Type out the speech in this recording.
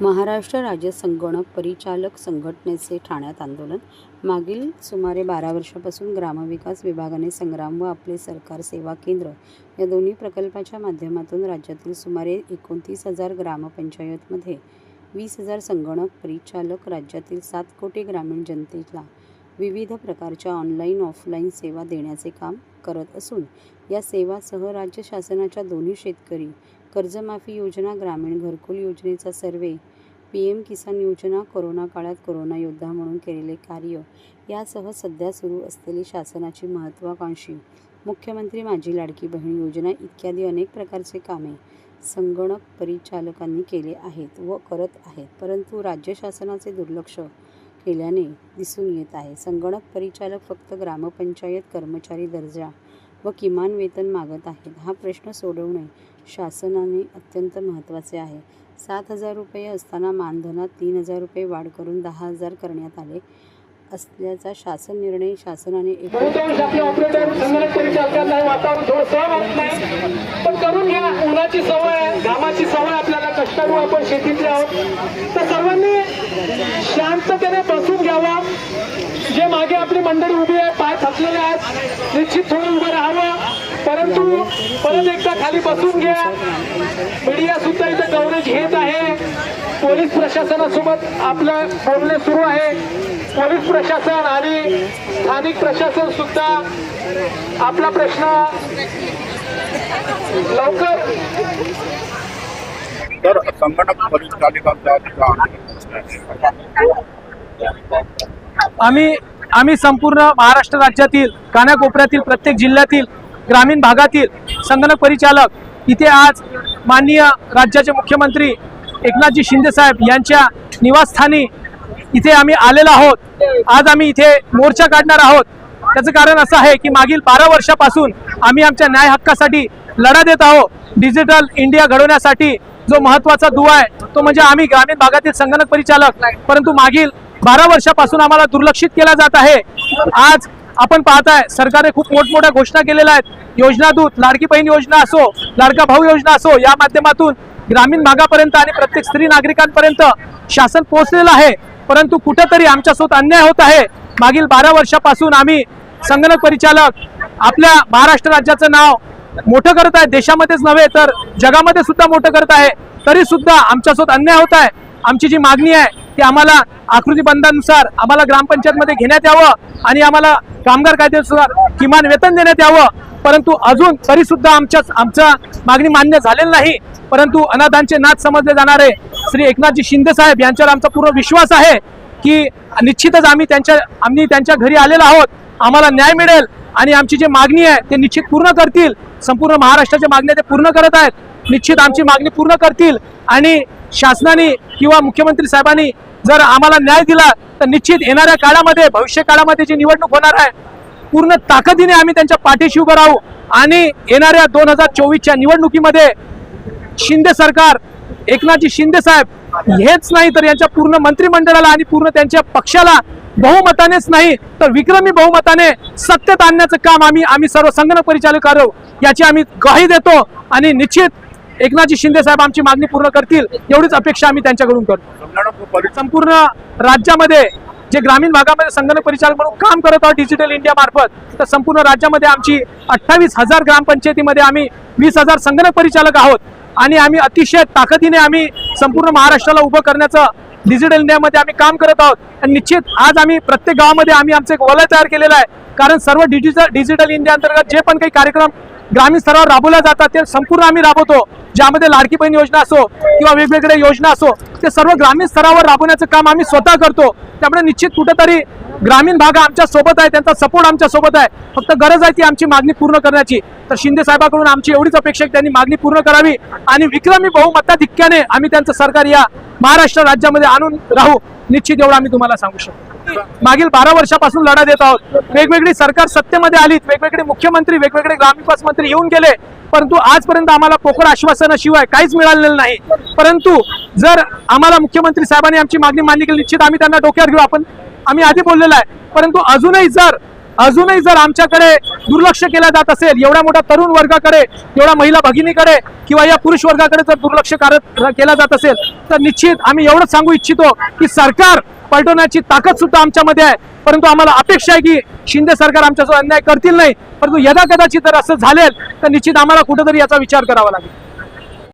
महाराष्ट्र राज्य संगणक परिचालक संघटनेचे ठाण्यात आंदोलन. मागील सुमारे बारा वर्षापासून ग्रामविकास विभागाने संग्राम व आपले सरकार सेवा केंद्र या दोन्ही प्रकल्पाच्या माध्यमातून राज्यातील सुमारे एकोणतीस हजार ग्रामपंचायतमध्ये वीस हजार संगणक परिचालक राज्यातील सात कोटी ग्रामीण जनतेला विविध प्रकारच्या ऑनलाईन ऑफलाईन सेवा देण्याचे काम करत असून या सेवासह राज्य शासनाच्या दोन्ही शेतकरी कर्जमाफी योजना ग्रामीण घरकुल योजनेचा सर्वे पी एम किसान योजना कोरोना काळात कोरोना योद्धा म्हणून केलेले कार्य यासह सध्या सुरू असलेली शासनाची महत्त्वाकांक्षी मुख्यमंत्री माझी लाडकी बहीण योजना इत्यादी अनेक प्रकारचे कामे संगणक परिचालकांनी केले आहेत व करत आहेत परंतु राज्य शासनाचे दुर्लक्ष केल्याने दिसून येत आहे. संगणक परिचालक फक्त ग्रामपंचायत कर्मचारी दर्जा व किमान वेतन मागत आहेत. हा प्रश्न सोडवणे शासनाने अत्यंत महत्त्वाचे आहे. सात हजार रुपये असताना मानधनात तीन हजार रुपये वाढ करून दहा हजार करण्यात आले असल्याचा शासन निर्णय शासनाने बहुतांश आपले पण करून घ्या उन्हाची सवय आहे घामाची सवय आपल्याला कष्टाळू आपण शेतीतले आहोत. तर सर्वांनी शांततेने बसून घ्यावा. जे मागे आपली मंडळी उभी आहे पाय थकलेले आहेत निश्चित थोडं उभं राहावं. परंतु परत एकदा खाली बसून घ्या. मीडिया सुद्धा इथं कव्हरेज घेत आहे. पोलीस प्रशासनासोबत आपलं बोलणे सुरू आहे. पोलीस प्रशासन आणि स्थानिक प्रशासन सुद्धा आपला प्रश्न लवकर तर संगणक परिचालिकांचा आम्ही आम्ही संपूर्ण महाराष्ट्र राज्यातील कानाकोपऱ्यातील प्रत्येक जिल्ह्यातील ग्रामीण भागातील संगणक परिचालक इथे आज माननीय राज्याचे मुख्यमंत्री एकनाथजी शिंदे साहेब यांच्या निवासस्थानी इथे आम्ही आलेलो आहोत. आज आम्ही इथे मोर्चा काढणार आहोत. त्याचं कारण असं आहे की मागील बारा वर्षापासून आम्ही आमच्या न्याय हक्कासाठी लढा देत आहोत. डिजिटल इंडिया घडवण्यासाठी जो महत्त्वाचा दुवा आहे तो म्हणजे आम्ही ग्रामीण भागातील संगणक परिचालक परंतु मागील बारा वर्षापासून आम्हाला दुर्लक्षित केला जात आहे. आज आपण पाहताय सरकारने खूप मोठमोठ्या घोषणा केलेल्या आहेत. योजना दूत लाडकी बहीण योजना असो लाडका भाऊ योजना असो या माध्यमातून ग्रामीण भागापर्यंत आणि प्रत्येक स्त्री नागरिकांपर्यंत शासन पोहोचलेलं आहे. परंतु कुठंतरी आमच्यासोबत अन्याय होत आहे. मागील बारा वर्षापासून आम्ही संगणक परिचालक आपल्या महाराष्ट्र राज्याचं नाव मोठं करत आहे. देशामध्येच नव्हे तर जगामध्ये सुद्धा मोठं करत आहे. तरी सुद्धा आमच्यासोबत अन्याय होत आहे. आमची जी मागणी आहे ती आम्हाला आकृती बंधानुसार आम्हाला ग्रामपंचायतमध्ये घेण्यात यावं आणि आम्हाला कामगार कायद्यानुसार किमान वेतन देण्यात यावं. परंतु अजून तरी सुद्धा आमच्या आमच्या मागणी मान्य झालेली नाही. परंतु अनाथांचे नाथ समजले जाणारे श्री एकनाथजी शिंदे साहेब यांच्यावर आमचा पूर्ण विश्वास आहे की निश्चितच आम्ही त्यांच्या आम्ही त्यांच्या घरी आलेलो आहोत. आम्हाला न्याय मिळेल आणि आमची जी मागणी आहे ते निश्चित पूर्ण करतील. संपूर्ण महाराष्ट्राच्या मागण्या ते पूर्ण करत आहेत. निश्चित आमची मागणी पूर्ण करतील आणि शासनाने किंवा मुख्यमंत्री साहेबांनी जर आम्हाला न्याय दिला तर निश्चित येणाऱ्या काळामध्ये भविष्य काळामध्ये जी निवडणूक होणार आहे पूर्ण ताकदीने आम्ही त्यांच्या पाठीशी उभं राहू. आणि येणाऱ्या दोन हजार चोवीसच्या निवडणुकीमध्ये शिंदे सरकार एकनाथजी शिंदे साहेब हेच नाही तर यांच्या पूर्ण मंत्रिमंडळाला आणि पूर्ण त्यांच्या पक्षाला बहुमतानेच नाही तर विक्रमी बहुमताने सत्तेत आणण्याचं काम आम्ही आम्ही सर्व संगणक परिचालक करू याची आम्ही ग्वाही देतो. आणि निश्चित एकनाथजी शिंदे साहेब आमची मागणी पूर्ण करतील एवढीच अपेक्षा आम्ही त्यांच्याकडून करतो. संपूर्ण राज्यामध्ये जे ग्रामीण भागामध्ये संगणक परिचालक म्हणून काम करत आहोत डिजिटल इंडिया मार्फत तर संपूर्ण राज्यामध्ये आमची अठ्ठावीस हजार ग्रामपंचायतीमध्ये आम्ही वीस हजार संगणक परिचालक आहोत. आणि आम्ही अतिशय ताकदीने आम्ही संपूर्ण महाराष्ट्राला उभं करण्याचं डिजिटल इंडियामध्ये आम्ही काम करत आहोत. आणि निश्चित आज आम्ही प्रत्येक गावामध्ये आम्ही आमचं एक वलय तयार केलेलं आहे. कारण सर्व डिजिटल डिजिटल इंडिया अंतर्गत जे पण काही कार्यक्रम ग्रामीण स्तरावर राबवल्या जातात. ते संपूर्ण आम्ही राबवतो. ज्यामध्ये लाडकी बहीण योजना असो किंवा वेगवेगळ्या योजना असो ते सर्व ग्रामीण स्तरावर राबवण्याचं काम आम्ही स्वतः करतो. त्यामुळे निश्चित कुठेतरी ग्रामीण भाग आमच्यासोबत आहे त्यांचा सपोर्ट आमच्यासोबत आहे. फक्त गरज आहे ती आमची मागणी पूर्ण करण्याची. तर शिंदे साहेबांकडून आमची एवढीच अपेक्षा आहे त्यांनी मागणी पूर्ण करावी. आणि विक्रमी बहुमताधिक्याने आम्ही त्यांचं सरकार या महाराष्ट्र राज्यामध्ये आणून राहू. निश्चित एवढं आम्ही तुम्हाला सांगू शकतो. मागील बारा वर्षापासून लढा देत आहोत. वेगवेगळी सरकार सत्तेमध्ये आलीत. वेगवेगळे मुख्यमंत्री वेगवेगळे ग्रामविकास मंत्री येऊन गेले. परंतु आजपर्यंत आम्हाला पोकळ आश्वासनाशिवाय काहीच मिळालेलं नाही. परंतु जर आम्हाला मुख्यमंत्री साहेबांनी आमची मागणी मान्य केली निश्चित आम्ही त्यांना डोक्यावर घेऊ. आपण आम्ही आधी बोललेलो आहे. परंतु अजूनही जर अजूनही जर आमच्याकडे दुर्लक्ष केला जात असेल एवढ्या मोठ्या तरुण वर्गाकडे एवढ्या महिला भगिनीकडे किंवा या पुरुष वर्गाकडे जर दुर्लक्ष करत केला जात असेल तर निश्चित आम्ही एवढंच सांगू इच्छितो की सरकार पलटवण्याची ताकद सुद्धा आमच्यामध्ये आहे. परंतु आम्हाला अपेक्षा आहे की शिंदे सरकार आमच्यासोबत अन्याय करतील नाही. परंतु यदा कदाचित जर असं झालेल तर निश्चित आम्हाला कुठेतरी याचा विचार करावा लागेल.